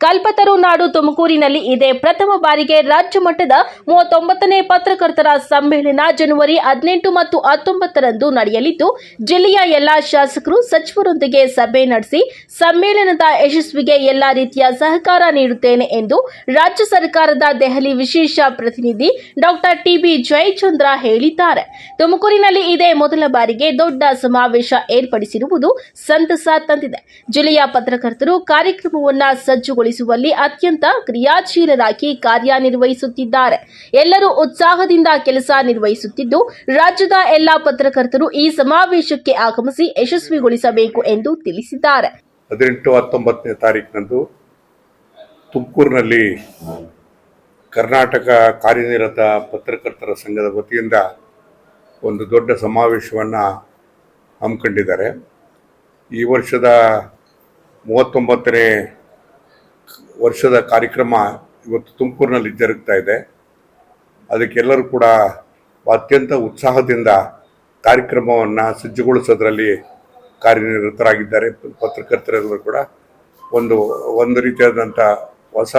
ಕಲ್ಪತರು ನಾಡು ತುಮಕೂರಿನಲ್ಲಿ ಇದೇ. ಪ್ರಥಮ ಬಾರಿಗೆ ರಾಜ್ಯ ಮಟ್ಟದ ಮೂವತ್ತೊಂಬತ್ತನೇ ಪತ್ರಕರ್ತರ ಸಮ್ಮೇಳನ ಜನವರಿ ಹದಿನೆಂಟು ಮತ್ತು ಹತ್ತೊಂಬತ್ತರಂದು ನಡೆಯಲಿದ್ದು, ಜಿಲ್ಲೆಯ ಎಲ್ಲಾ ಶಾಸಕರು, ಸಚಿವರೊಂದಿಗೆ ಸಭೆ ನಡೆಸಿ ಸಮ್ಮೇಳನದ ಯಶಸ್ವಿಗೆ ಎಲ್ಲಾ ರೀತಿಯ ಸಹಕಾರ ನೀಡುತ್ತೇನೆ ಎಂದು ರಾಜ್ಯ ಸರ್ಕಾರದ ದೆಹಲಿ ವಿಶೇಷ ಪ್ರತಿನಿಧಿ ಡಾಕ್ಟರ್ ಟಿಬಿ ಜಯಚಂದ್ರ ಹೇಳಿದ್ದಾರೆ. ತುಮಕೂರಿನಲ್ಲಿ ಇದೇ ಮೊದಲ ಬಾರಿಗೆ ದೊಡ್ಡ ಸಮಾವೇಶ ಏರ್ಪಡಿಸಿರುವುದು ಸಂತಸ ತಂದಿದೆ. ಜಿಲ್ಲೆಯ ಪತ್ರಕರ್ತರು ಕಾರ್ಯಕ್ರಮವನ್ನ ಸಜ್ಜುಗೊಳಿಸುವಲ್ಲಿ ಅತ್ಯಂತ ಕ್ರಿಯಾಶೀಲರಾಗಿ ಕಾರ್ಯನಿರ್ವಹಿಸುತ್ತಿದ್ದಾರೆ. ಎಲ್ಲರೂ ಉತ್ಸಾಹದಿಂದ ಕೆಲಸ ನಿರ್ವಹಿಸುತ್ತಿದ್ದು, ರಾಜ್ಯದ ಎಲ್ಲಾ ಪತ್ರಕರ್ತರು ಈ ಸಮಾವೇಶಕ್ಕೆ ಆಗಮಿಸಿ ಯಶಸ್ವಿಗೊಳಿಸಬೇಕು ಎಂದು ತಿಳಿಸಿದ್ದಾರೆ. ಹದಿನೆಂಟು ಹತ್ತೊಂಬತ್ತನೇ ತಾರೀಕಿನಂದು ತುಮಕೂರಿನಲ್ಲಿ ಕರ್ನಾಟಕ ಕಾರ್ಯನಿರತ ಪತ್ರಕರ್ತರ ಸಂಘದ ವತಿಯಿಂದ ಒಂದು ದೊಡ್ಡ ಸಮಾವೇಶವನ್ನು ಹಮ್ಮಿಕೊಂಡಿದ್ದಾರೆ. ಈ ವರ್ಷದ ಮೂವತ್ತೊಂಬತ್ತನೇ ವರ್ಷದ ಕಾರ್ಯಕ್ರಮ ಇವತ್ತು ತುಮಕೂರಿನಲ್ಲಿ ಜರುಗ್ತಾ ಇದೆ. ಅದಕ್ಕೆಲ್ಲರೂ ಕೂಡ ಅತ್ಯಂತ ಉತ್ಸಾಹದಿಂದ ಕಾರ್ಯಕ್ರಮವನ್ನು ಸಜ್ಜುಗೊಳಿಸೋದ್ರಲ್ಲಿ ಕಾರ್ಯನಿರತರಾಗಿದ್ದಾರೆ. ಪತ್ರಕರ್ತರೆಲ್ಲರೂ ಕೂಡ ಒಂದು ಒಂದು ರೀತಿಯಾದಂಥ ಹೊಸ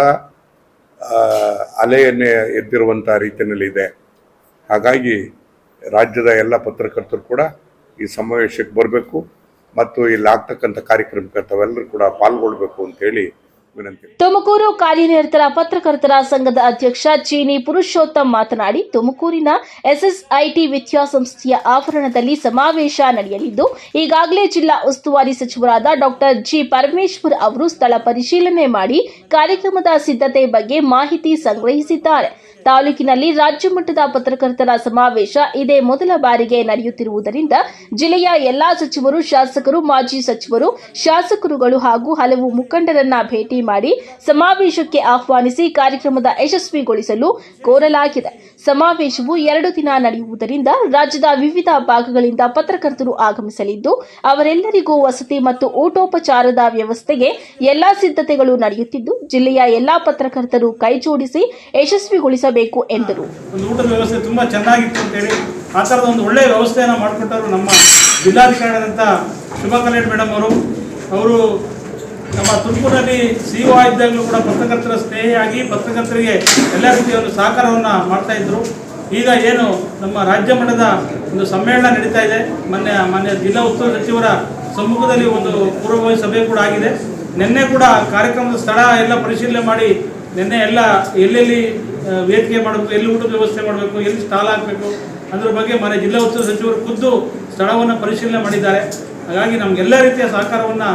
ಅಲೆಯನ್ನೇ ಎದ್ದಿರುವಂಥ ರೀತಿಯಲ್ಲಿ ಇದೆ. ಹಾಗಾಗಿ ರಾಜ್ಯದ ಎಲ್ಲ ಪತ್ರಕರ್ತರು ಕೂಡ ಈ ಸಮಾವೇಶಕ್ಕೆ ಬರಬೇಕು ಮತ್ತು ಇಲ್ಲಿ ಆಗ್ತಕ್ಕಂಥ ಕಾರ್ಯಕ್ರಮಕ್ಕೆ ತಾವೆಲ್ಲರೂ ಕೂಡ ಪಾಲ್ಗೊಳ್ಬೇಕು ಅಂತೇಳಿ ತುಮಕೂರು ಕಾರ್ಯನಿರತರ ಪತ್ರಕರ್ತರ ಸಂಘದ ಅಧ್ಯಕ್ಷ ಚೀನಿ ಪುರುಷೋತ್ತಮ್ ಮಾತನಾಡಿ, ತುಮಕೂರಿನ ಎಸ್ಎಸ್ಐಟಿ ವಿದ್ಯಾಸಂಸ್ಥೆಯ ಆವರಣದಲ್ಲಿ ಸಮಾವೇಶ ನಡೆಯಲಿದ್ದು, ಈಗಾಗಲೇ ಜಿಲ್ಲಾ ಉಸ್ತುವಾರಿ ಸಚಿವರಾದ ಡಾಕ್ಟರ್ ಜಿ. ಪರಮೇಶ್ವರ್ ಅವರು ಸ್ಥಳ ಪರಿಶೀಲನೆ ಮಾಡಿ ಕಾರ್ಯಕ್ರಮದ ಸಿದ್ಧತೆ ಬಗ್ಗೆ ಮಾಹಿತಿ ಸಂಗ್ರಹಿಸಿದ್ದಾರೆ. ತಾಲೂಕಿನಲ್ಲಿ ರಾಜ್ಯ ಮಟ್ಟದ ಪತ್ರಕರ್ತರ ಸಮಾವೇಶ ಇದೇ ಮೊದಲ ಬಾರಿಗೆ ನಡೆಯುತ್ತಿರುವುದರಿಂದ ಜಿಲ್ಲೆಯ ಎಲ್ಲಾ ಸಚಿವರು, ಶಾಸಕರು, ಮಾಜಿ ಸಚಿವರು, ಶಾಸಕರುಗಳು ಹಾಗೂ ಹಲವು ಮುಖಂಡರನ್ನ ಭೇಟಿ ಮಾಡಿ ಸಮಾವೇಶಕ್ಕೆ ಆಹ್ವಾನಿಸಿ ಕಾರ್ಯಕ್ರಮದ ಯಶಸ್ವಿಗೊಳಿಸಲು ಕೋರಲಾಗಿದೆ. ಸಮಾವೇಶವು ಎರಡು ದಿನ ನಡೆಯುವುದರಿಂದ ರಾಜ್ಯದ ವಿವಿಧ ಭಾಗಗಳಿಂದ ಪತ್ರಕರ್ತರು ಆಗಮಿಸಲಿದ್ದು, ಅವರೆಲ್ಲರಿಗೂ ವಸತಿ ಮತ್ತು ಊಟೋಪಚಾರದ ವ್ಯವಸ್ಥೆಗೆ ಎಲ್ಲಾ ಸಿದ್ಧತೆಗಳು ನಡೆಯುತ್ತಿದ್ದು, ಜಿಲ್ಲೆಯ ಎಲ್ಲಾ ಪತ್ರಕರ್ತರು ಕೈಜೋಡಿಸಿ ಯಶಸ್ವಿಗೊಳಿಸಬೇಕು ಎಂದರು. ಒಂದು ಊಟದ ವ್ಯವಸ್ಥೆ ತುಂಬಾ ಚೆನ್ನಾಗಿತ್ತು ಅಂತೇಳಿ ಆ ಥರದ ಒಂದು ಒಳ್ಳೆಯ ವ್ಯವಸ್ಥೆಯನ್ನು ಮಾಡಿಕೊಟ್ಟವರು ನಮ್ಮ ಜಿಲ್ಲಾಧಿಕಾರಿಯಾದಂಥ ಶುಭ ಕಲ್ಯಾಣ್ ಮೇಡಮ್ ಅವರು. ಅವರು ನಮ್ಮ ತುಮಕೂರಲ್ಲಿ ಸಿ ಒ ಇದ್ದಾಗಲೂ ಕೂಡ ಪತ್ರಕರ್ತರ ಸ್ನೇಹಿಯಾಗಿ ಪತ್ರಕರ್ತರಿಗೆ ಎಲ್ಲ ರೀತಿಯ ಒಂದು ಸಹಕಾರವನ್ನು ಮಾಡ್ತಾ ಇದ್ರು. ಈಗ ಏನು ನಮ್ಮ ರಾಜ್ಯ ಮಟ್ಟದ ಒಂದು ಸಮ್ಮೇಳನ ನಡೀತಾ ಇದೆ. ಮೊನ್ನೆ ಮಾನ್ಯ ಜಿಲ್ಲಾ ಉಸ್ತುವಾರಿ ಸಚಿವರ ಸಮ್ಮುಖದಲ್ಲಿ ಒಂದು ಪೂರ್ವಭಾವಿ ಸಭೆ ಕೂಡ ಆಗಿದೆ. ನಿನ್ನೆ ಕೂಡ ಕಾರ್ಯಕ್ರಮದ ಸ್ಥಳ ಎಲ್ಲ ಪರಿಶೀಲನೆ ಮಾಡಿ ನಿನ್ನೆ ಎಲ್ಲ ಎಲ್ಲೆಲ್ಲಿ ವೇದಿಕೆ ಮಾಡಬೇಕು, ಎಲ್ಲಿ ಊಟದ ವ್ಯವಸ್ಥೆ ಮಾಡಬೇಕು, ಎಲ್ಲಿ ಸ್ಟಾಲ್ ಹಾಕಬೇಕು, ಅದರ ಬಗ್ಗೆ ಮನೆ ಜಿಲ್ಲಾ ಉಸ್ತುವಾರಿ ಸಚಿವರು ಖುದ್ದು ಸ್ಥಳವನ್ನು ಪರಿಶೀಲನೆ ಮಾಡಿದ್ದಾರೆ. ಹಾಗಾಗಿ ನಮಗೆಲ್ಲ ರೀತಿಯ ಸಹಕಾರವನ್ನು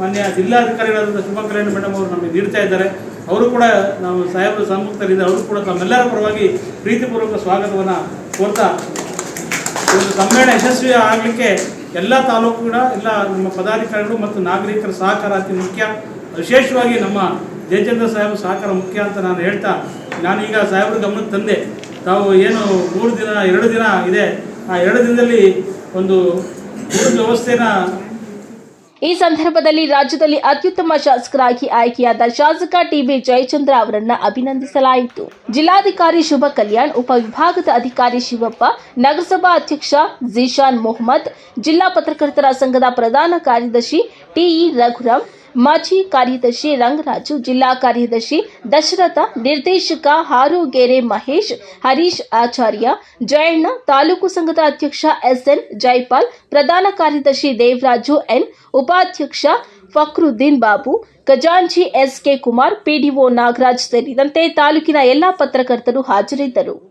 ಮಾನ್ಯ ಜಿಲ್ಲಾಧಿಕಾರಿಗಳಾದ ಶುಭ ಕಲ್ಯಾಣ ಮೇಡಮ್ ಅವರು ನಮಗೆ ನೀಡ್ತಾ ಇದ್ದಾರೆ. ಅವರು ಕೂಡ ನಾವು ಸಾಹೇಬರು ಸಮ್ಮುಖದಲ್ಲಿದ್ದಾರೆ ಅವರು ಕೂಡ ತಮ್ಮೆಲ್ಲರ ಪರವಾಗಿ ಪ್ರೀತಿಪೂರ್ವಕ ಸ್ವಾಗತವನ್ನು ಕೋರ್ತಾ ಒಂದು ಸಮ್ಮೇಳನ ಯಶಸ್ವಿ ಆಗಲಿಕ್ಕೆ ಎಲ್ಲ ತಾಲೂಕುಗಳ, ಎಲ್ಲ ನಮ್ಮ ಪದಾಧಿಕಾರಿಗಳು ಮತ್ತು ನಾಗರಿಕರ ಸಹಕಾರ ಅತಿ ಮುಖ್ಯ. ವಿಶೇಷವಾಗಿ ನಮ್ಮ ಜಯಚಂದ್ರ ಸಾಹೇಬ್ ಸಹಕಾರ ಮುಖ್ಯ ಅಂತ ನಾನು ಹೇಳ್ತಾ ನಾನೀಗ ಸಾಹೇಬ್ರ ಗಮನಕ್ಕೆ ತಂದೆ. ತಾವು ಏನು ಮೂರು ದಿನ, ಎರಡು ದಿನ ಇದೆ. ಆ ಎರಡು ದಿನದಲ್ಲಿ ಒಂದು ವ್ಯವಸ್ಥೆನ ಈ ಸಂದರ್ಭದಲ್ಲಿ ರಾಜ್ಯದಲ್ಲಿ ಅತ್ಯುತ್ತಮ ಶಾಸಕರಾಗಿ ಆಯ್ಕೆಯಾದ ಶಾಸಕ ಟಿಬಿ ಜಯಚಂದ್ರ ಅವರನ್ನ ಅಭಿನಂದಿಸಲಾಯಿತು. ಜಿಲ್ಲಾಧಿಕಾರಿ ಶುಭ ಕಲ್ಯಾಣ್ ಉಪವಿಭಾಗದ ಅಧಿಕಾರಿ ಶಿವಪ್ಪ, ನಗರಸಭಾ ಅಧ್ಯಕ್ಷ ಜಿಶಾನ್ ಮೊಹಮ್ಮದ್, ಜಿಲ್ಲಾ ಪತ್ರಕರ್ತರ ಸಂಘದ ಪ್ರಧಾನ ಕಾರ್ಯದರ್ಶಿ ಟಿಇ ರಘುರಾಮ್ ಮಾಜಿ ಕಾರ್ಯದರ್ಶಿ ರಂಗರಾಜು, ಜಿಲ್ಲಾ ಕಾರ್ಯದರ್ಶಿ ದಶರಥ, ನಿರ್ದೇಶಕ ಹಾರುಗೆರೆ ಮಹೇಶ್, ಹರೀಶ್ ಆಚಾರ್ಯ, ಜಯಣ್ಣ, ತಾಲೂಕು ಸಂಘದ ಅಧ್ಯಕ್ಷ ಎಸ್ಎನ್ ಜೈಪಾಲ್, ಪ್ರಧಾನ ಕಾರ್ಯದರ್ಶಿ ದೇವರಾಜು ಎನ್, ಉಪಾಧ್ಯಕ್ಷ ಫಕ್ರುದ್ದೀನ್ ಬಾಬು, ಖಜಾಂಚಿ ಎಸ್ಕೆ ಕುಮಾರ್ ಪಿಡಿಒ ನಾಗರಾಜ್ ಸೇರಿದಂತೆ ತಾಲೂಕಿನ ಎಲ್ಲಾ ಪತ್ರಕರ್ತರು ಹಾಜರಿದ್ದರು.